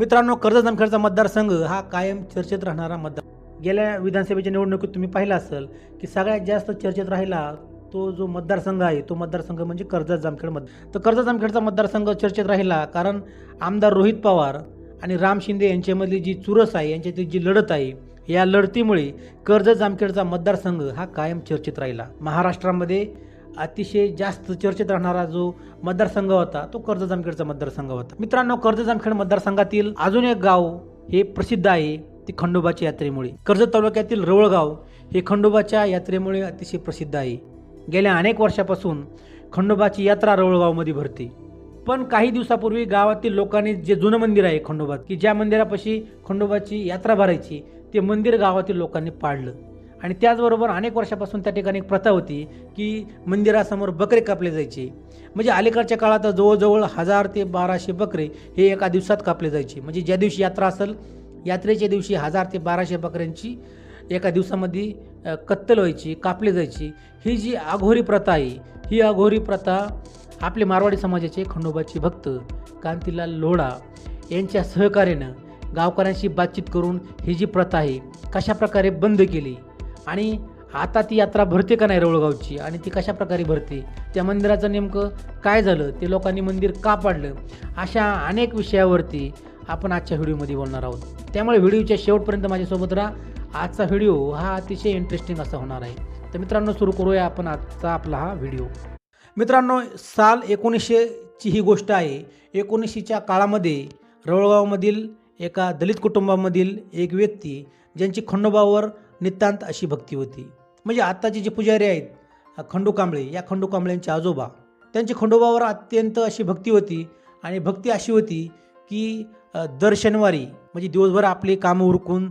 मित्रांनो कर्ज जामखेडचा मतदारसंघ हा कायम चर्चेत राहणारा मतदार गेल्या विधानसभेच्या निवडणुकीत तुम्ही पाहिला असेल की सगळ्यात जास्त चर्चेत राहिला तो जो मतदारसंघ आहे तो मतदारसंघ म्हणजे कर्जत जामखेड मत तर कर्जत जामखेडचा मतदारसंघ चर्चेत राहिला कारण आमदार रोहित पवार आणि राम शिंदे यांच्यामधली जी चुरस आहे यांच्यातली जी लढत आहे या लढतीमुळे कर्जत जामखेडचा मतदारसंघ हा कायम चर्चेत राहिला. महाराष्ट्रामध्ये अतिशय जास्त चर्चेत राहणारा जो मतदारसंघ होता तो कर्ज जामखेडचा मतदारसंघ होता. मित्रांनो कर्ज जामखेड मतदारसंघातील अजून एक गाव हे प्रसिद्ध आहे ते खंडोबाच्या यात्रेमुळे. कर्जत तालुक्यातील रवळगाव हे खंडोबाच्या यात्रेमुळे अतिशय प्रसिद्ध आहे. गेल्या अनेक वर्षापासून खंडोबाची यात्रा रवळगावमध्ये भरते. पण काही दिवसापूर्वी गावातील लोकांनी जे जुनं मंदिर आहे खंडोबात की ज्या मंदिरापाशी खंडोबाची यात्रा भरायची ते मंदिर गावातील लोकांनी पाडलं. आणि त्याचबरोबर अनेक वर्षापासून त्या ठिकाणी एक प्रथा होती की मंदिरासमोर बकरे कापले जायचे. म्हणजे अलीकडच्या काळात जवळजवळ हजार ते बाराशे बकरे हे एका दिवसात कापले जायचे. म्हणजे ज्या दिवशी यात्रा असेल यात्रेच्या दिवशी हजार ते बाराशे बकऱ्यांची एका दिवसामध्ये कत्तल व्हायची कापली जायची. ही जी आघोरी प्रथा आहे ही आघोरी प्रथा आपले मारवाडी समाजाचे खंडोबाचे भक्त कांतीलाल लोढा यांच्या सहकार्यानं गावकऱ्यांशी बातचीत करून ही जी प्रथा आहे कशाप्रकारे बंद केली? आणि आता ती यात्रा भरते का नाही रवळगावची? आणि ती कशा प्रकारे भरते? त्या मंदिराचं नेमकं काय झालं? ते लोकांनी मंदिर का पाडलं? अशा अनेक विषयावरती आपण आजच्या व्हिडिओमध्ये बोलणार आहोत. त्यामुळे व्हिडिओच्या शेवटपर्यंत माझ्यासोबत राहा. आजचा व्हिडिओ हा अतिशय इंटरेस्टिंग असा होणार आहे. तर मित्रांनो सुरू करूया आपण आजचा आपला हा व्हिडिओ. मित्रांनो साल एकोणीसशेची ही गोष्ट आहे. एकोणीसशेच्या काळामध्ये रवळगावमधील एका दलित कुटुंबामधील एक व्यक्ती ज्यांची खंडोबावर नितांत अशी भक्ती होती. म्हणजे आत्ताचे जे पुजारी आहेत खंडू कांबळे या खंडू कांबळ्यांचे आजोबा त्यांची खंडोबावर अत्यंत अशी भक्ती होती आणि भक्ती अशी होती की दर शनिवारी म्हणजे दिवसभर आपली कामं उरकून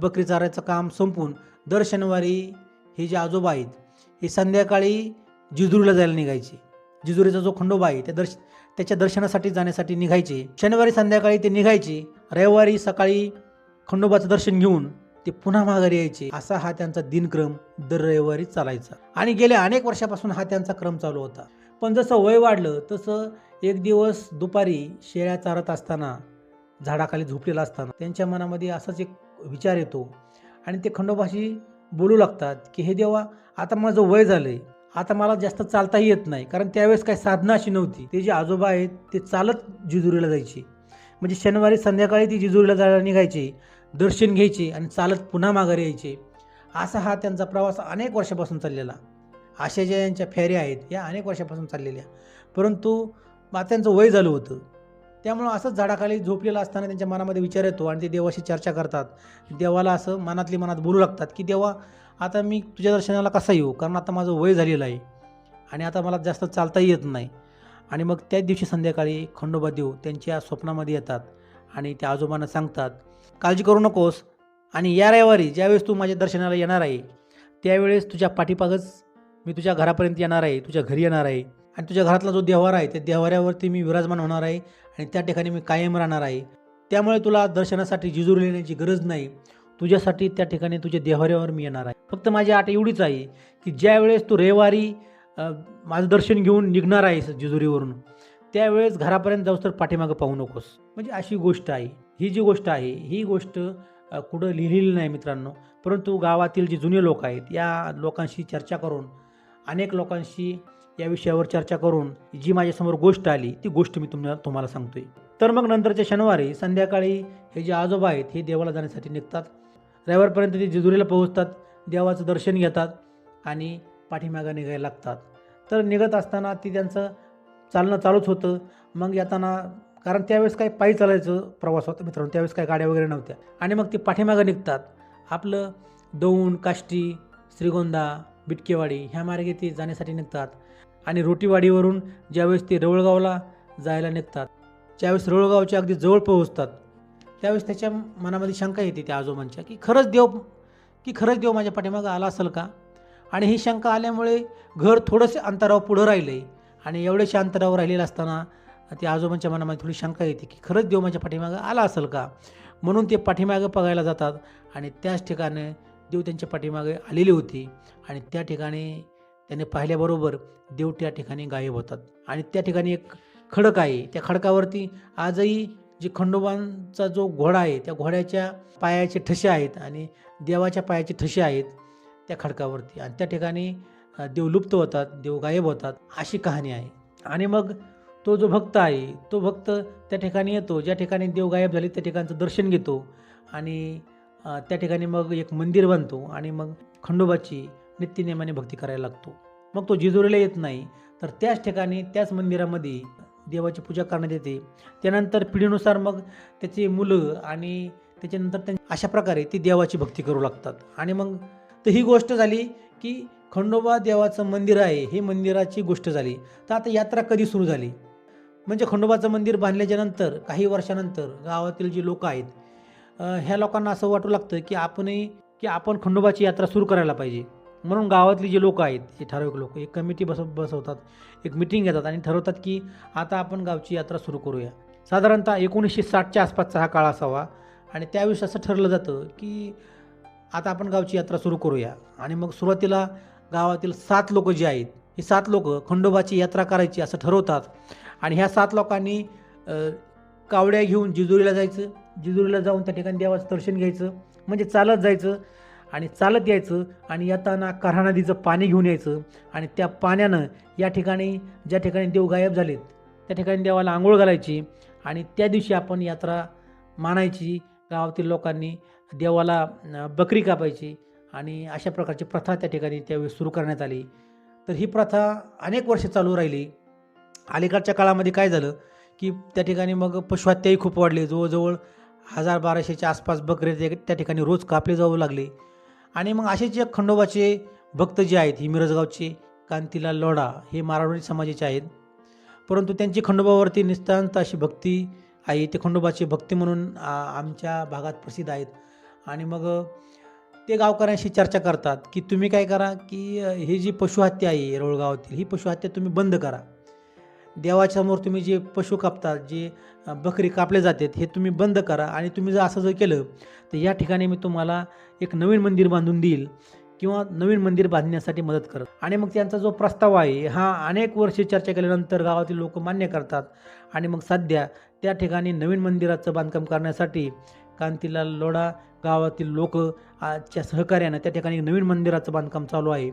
बकरी चारायचं काम संपून दर शनिवारी हे जे आजोबा आहेत हे संध्याकाळी जिजुरीला जायला निघायचे. जिजुरीचा जो खंडोबा आहे त्या दर्श त्याच्या दर्शनासाठी जाण्यासाठी निघायचे. शनिवारी संध्याकाळी ते निघायचे. रविवारी सकाळी खंडोबाचं दर्शन घेऊन ते पुन्हा माघारी यायचे. असा हा त्यांचा दिनक्रम दर रविवारी चालायचा. आणि गेल्या अनेक वर्षापासून हा त्यांचा क्रम चालू होता. पण जसं वय वाढलं तसं एक दिवस दुपारी शेळ्या चारत असताना झाडाखाली झोपलेला असताना त्यांच्या मनामध्ये असाच एक विचार येतो. आणि ते खंडोबाशी बोलू लागतात की हे देवा आता माझं वय झालंय. आता मला जास्त चालताही येत नाही. कारण त्यावेळेस काही साधना अशी नव्हती. ते जे आजोबा आहेत ते चालत जिजुरीला जायचे. म्हणजे शनिवारी संध्याकाळी ती जिजुरीला जायला निघायची. दर्शन घ्यायचे आणि चालत पुन्हा माघारी यायचे. असा हा त्यांचा प्रवास अनेक वर्षापासून चाललेला. अशा ज्या यांच्या फेऱ्या आहेत या अनेक वर्षापासून चाललेल्या. परंतु त्यांचं वय झालं होतं. त्यामुळं असंच झाडाखाली झोपलेलं असताना त्यांच्या मनामध्ये विचार येतो आणि ते देवाशी चर्चा करतात. देवाला असं मनातली मनात बोलू लागतात की देवा आता मी तुझ्या दर्शनाला कसा येऊ? कारण आता माझं वय झालेलं आहे आणि आता मला जास्त चालताही येत नाही. आणि मग त्याच दिवशी संध्याकाळी खंडोबा देव त्यांच्या स्वप्नामध्ये येतात आणि त्या आजोबांना सांगतात काळजी करू नकोस. आणि या रविवारी ज्यावेळेस तू माझ्या दर्शनाला येणार आहे त्यावेळेस तुझ्या पाठीपागच मी तुझ्या घरापर्यंत येणार आहे तुझ्या घरी येणार आहे. आणि तुझ्या घरातला जो देवारा आहे त्या देवाऱ्यावरती मी विराजमान होणार आहे आणि त्या ठिकाणी मी कायम राहणार आहे. त्यामुळे तुला दर्शनासाठी जिजुरी येण्याची गरज नाही. तुझ्यासाठी त्या ठिकाणी तुझ्या देवाऱ्यावर मी येणार आहे. फक्त माझी आट एवढीच आहे की ज्यावेळेस तू रविवारी माझं दर्शन घेऊन निघणार आहेस जिजुरीवरून त्यावेळेस घरापर्यंत जाऊस तर पाठीमागं पाहू नकोस. म्हणजे अशी गोष्ट आहे. ही जी गोष्ट आहे ही गोष्ट कुठं लिहिलेली नाही मित्रांनो. परंतु गावातील जे जुने लोक आहेत या लोकांशी चर्चा करून अनेक लोकांशी या विषयावर चर्चा करून जी माझ्यासमोर गोष्ट आली ती गोष्ट मी तुम्हाला तुम्हाला सांगतोय. तर मग नंतरच्या शनिवारी संध्याकाळी हे जे आजोबा आहेत हे देवाला जाण्यासाठी निघतात. रविवारपर्यंत ते जेजुरीला पोहोचतात देवाचं दर्शन घेतात आणि पाठीमागं निघायला लागतात. तर निघत असताना ती त्यांचं चालणं चालूच होतं. मग येताना कारण त्यावेळेस काय पायी चालायचं प्रवास होता मित्रांनो त्यावेळेस काय गाड्या वगैरे नव्हत्या. आणि मग ते पाठीमागं निघतात. आपलं दौंड काष्टी श्रीगोंदा बिटकेवाडी ह्या मार्गे ते जाण्यासाठी निघतात. आणि रोटीवाडीवरून ज्यावेळेस ते रवळगावला जायला निघतात ज्यावेळेस रवळगावच्या अगदी जवळ पोहोचतात. त्यावेळेस त्याच्या मनामध्ये शंका येते त्या आजोबांच्या की खरंच देव की खरंच देव माझ्या पाठीमागं आला असेल का? आणि ही शंका आल्यामुळे घर थोडंसं अंतरावर पुढं राहिलं आहे आणि एवढ्याशा अंतरावर राहिलेलं असताना ते आजोबांच्या मनामध्ये थोडी शंका येते की खरंच देव माझ्या पाठीमागं आला असेल का? म्हणून ते पाठीमागं बघायला जातात आणि त्याच ठिकाणी देव त्यांच्या पाठीमागे आलेली होती आणि त्या ठिकाणी त्याने पाहिल्याबरोबर देव त्या ठिकाणी गायब होतात. आणि त्या ठिकाणी एक खडक आहे. त्या खडकावरती आजही जे खंडोबांचा जो घोडा आहे त्या घोड्याच्या पायाचे ठसे आहेत आणि देवाच्या पायाचे ठसे आहेत त्या खडकावरती. आणि त्या ठिकाणी देव लुप्त होतात देव गायब होतात अशी कहाणी आहे. आणि मग तो जो भक्त आहे तो भक्त त्या ठिकाणी येतो ज्या ठिकाणी देव गायब झाले त्या ठिकाणचं दर्शन घेतो आणि त्या ठिकाणी मग एक मंदिर बांधतो आणि मग खंडोबाची नित्यनेमाने भक्ती करायला लागतो. मग तो जिजुरीला येत नाही तर त्याच ठिकाणी त्याच मंदिरामध्ये देवाची पूजा करण्यात येते. त्यानंतर पिढीनुसार मग त्याची मुलं आणि त्याच्यानंतर त्यां अशा प्रकारे ती देवाची भक्ती करू लागतात. आणि मग तर ही गोष्ट झाली की खंडोबा देवाचं मंदिर आहे हे मंदिराची गोष्ट झाली. तर आता यात्रा कधी सुरू झाली? म्हणजे खंडोबाचं मंदिर बांधल्याच्यानंतर काही वर्षानंतर गावातील जे लोक आहेत ह्या लोकांना असं वाटू लागतं की आपणही की आपण खंडोबाची यात्रा सुरू करायला पाहिजे. म्हणून गावातली जे लोक आहेत हे ठराविक लोक एक कमिटी बसव बसवतात एक मिटिंग घेतात आणि ठरवतात की आता आपण गावची यात्रा सुरू करूया. साधारणतः एकोणीसशे साठच्या आसपासचा हा काळ असावा. आणि त्यावेळेस असं ठरलं जातं की आता आपण गावची यात्रा सुरू करूया. आणि मग सुरुवातीला गावातील सात लोक जे आहेत ही सात लोक खंडोबाची यात्रा करायची असं ठरवतात. आणि ह्या सात लोकांनी कावड्या घेऊन जिजुरीला जायचं. जिजुरीला जाऊन त्या ठिकाणी देवाचं दर्शन घ्यायचं. म्हणजे चालत जायचं आणि चालत यायचं आणि येताना कऱ्हा नदीचं पाणी घेऊन यायचं. आणि त्या पाण्यानं या ठिकाणी ज्या ठिकाणी देव गायब झालेत त्या ठिकाणी देवाला आंघोळ घालायची. आणि त्या दिवशी आपण यात्रा मानायची गावातील लोकांनी. देवाला बकरी कापायची आणि अशा प्रकारची प्रथा त्या ठिकाणी त्यावेळी सुरू करण्यात आली. तर ही प्रथा अनेक वर्षे चालू राहिली. अलीकडच्या काळामध्ये काय झालं की त्या ठिकाणी मग पशुहत्याही खूप वाढली. जवळजवळ हजार बाराशेच्या आसपास बकरे ते- त्या ठिकाणी रोज कापले जाऊ लागले. आणि मग असेच जे खंडोबाचे भक्त जे आहेत ही मिरजगावचे कांतीलाल लोढा हे मारवाडी समाजाचे आहेत. परंतु त्यांची खंडोबावरती निस्तांत अशी भक्ती आहे. ते खंडोबाची भक्ती म्हणून आमच्या भागात प्रसिद्ध आहेत. आणि मग ते गावकऱ्यांशी चर्चा करतात की तुम्ही काय करा की ही जी पशुहत्या आहे रोळगावातील ही पशुहत्या तुम्ही बंद करा. देवाच्यासमोर तुम्ही जे पशु कापतात जे बकरी कापले जातात हे तुम्ही बंद करा. आणि तुम्ही जर असं जर केलं तर या ठिकाणी मी तुम्हाला एक नवीन मंदिर बांधून देईल किंवा नवीन मंदिर बांधण्यासाठी मदत करत. आणि मग त्यांचा जो प्रस्ताव आहे हा अनेक वर्षे चर्चा केल्यानंतर गावातील लोक मान्य करतात. आणि मग सध्या त्या ठिकाणी नवीन मंदिराचं बांधकाम करण्यासाठी कांतीलाल लोढा गावातील लोक च्या सहकार्यानं त्या ठिकाणी नवीन मंदिराचं बांधकाम चालू आहे.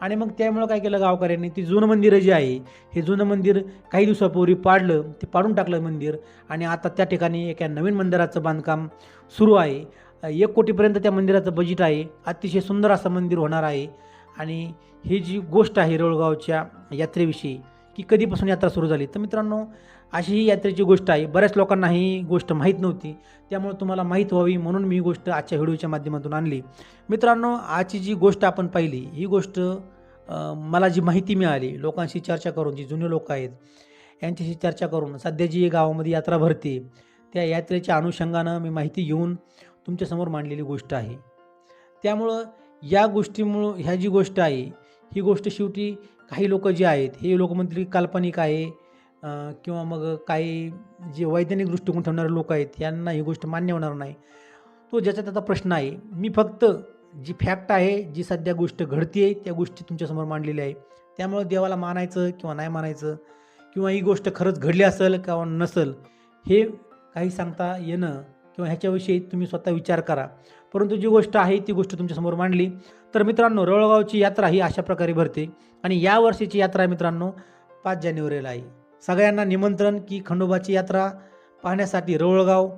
आणि मग त्यामुळं काय केलं गावकऱ्यांनी? ती जुनं मंदिरं जे आहे हे जुनं मंदिर काही दिवसापूर्वी पाडलं ते पाडून टाकलं मंदिर. आणि आता त्या ठिकाणी एका नवीन मंदिराचं बांधकाम सुरू आहे. एक कोटीपर्यंत त्या मंदिराचं बजेट आहे. अतिशय सुंदर असं मंदिर होणार आहे. आणि ही जी गोष्ट आहे रोळगावच्या यात्रेविषयी की कधीपासून यात्रा सुरू झाली? तर मित्रांनो अशी ही यात्रेची गोष्ट आहे. बऱ्याच लोकांना ही गोष्ट माहीत नव्हती. त्यामुळे तुम्हाला माहीत व्हावी म्हणून मी ही गोष्ट आजच्या व्हिडिओच्या माध्यमातून आणली. मित्रांनो आजची जी गोष्ट आपण पाहिली ही गोष्ट मला जी माहिती मिळाली लोकांशी चर्चा करून जी जुने लोक आहेत यांच्याशी चर्चा करून सध्या जी गावामध्ये यात्रा भरते त्या यात्रेच्या अनुषंगानं मी माहिती घेऊन तुमच्यासमोर मांडलेली गोष्ट आहे. त्यामुळं या गोष्टीमुळं ह्या जी गोष्ट आहे ही गोष्ट शेवटी काही लोक जे आहेत हे लोक म्हणतील की काल्पनिक आहे किंवा मग काही जे वैज्ञानिक दृष्टिकोन ठेवणारे लोक आहेत यांना ही गोष्ट मान्य होणार नाही. तो ज्याचा त्याचा प्रश्न आहे मी फक्त जी फॅक्ट आहे जी सध्या गोष्ट घडती आहे त्या गोष्टी तुमच्यासमोर मांडलेल्या आहे. त्यामुळं देवाला मानायचं किंवा नाही मानायचं किंवा ही गोष्ट खरंच घडली असेल किंवा नसेल हे काही सांगता येणं किंवा ह्याच्याविषयी तुम्ही स्वतः विचार करा. परंतु जी गोष्ट आहे ती गोष्ट तुमच्यासमोर मांडली तर मित्रांनो रळगावची यात्रा ही अशा प्रकारे भरते. आणि या वर्षीची यात्रा मित्रांनो पाच जानेवारीला आहे. सगळ्यांना निमंत्रण की खंडोबाची यात्रा पाहण्यासाठी रवळगाव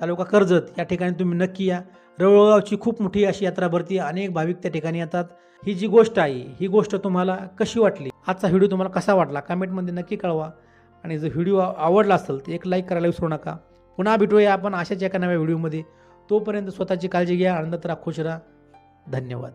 तालुका कर्जत या ठिकाणी तुम्ही नक्की या. रवळगावची खूप मोठी अशी यात्रा भरती अनेक भाविक त्या ठिकाणी येतात. ही जी गोष्ट आहे ही गोष्ट तुम्हाला कशी वाटली? आजचा व्हिडिओ तुम्हाला कसा वाटला? कमेंटमध्ये नक्की कळवा. आणि जर व्हिडिओ आवडला असेल तर एक लाईक करायला विसरू नका. पुन्हा भेटूया आपण अशाच एका नव्या व्हिडिओमध्ये. तोपर्यंत स्वतःची काळजी घ्या आनंदात राहा खुश राहा. धन्यवाद.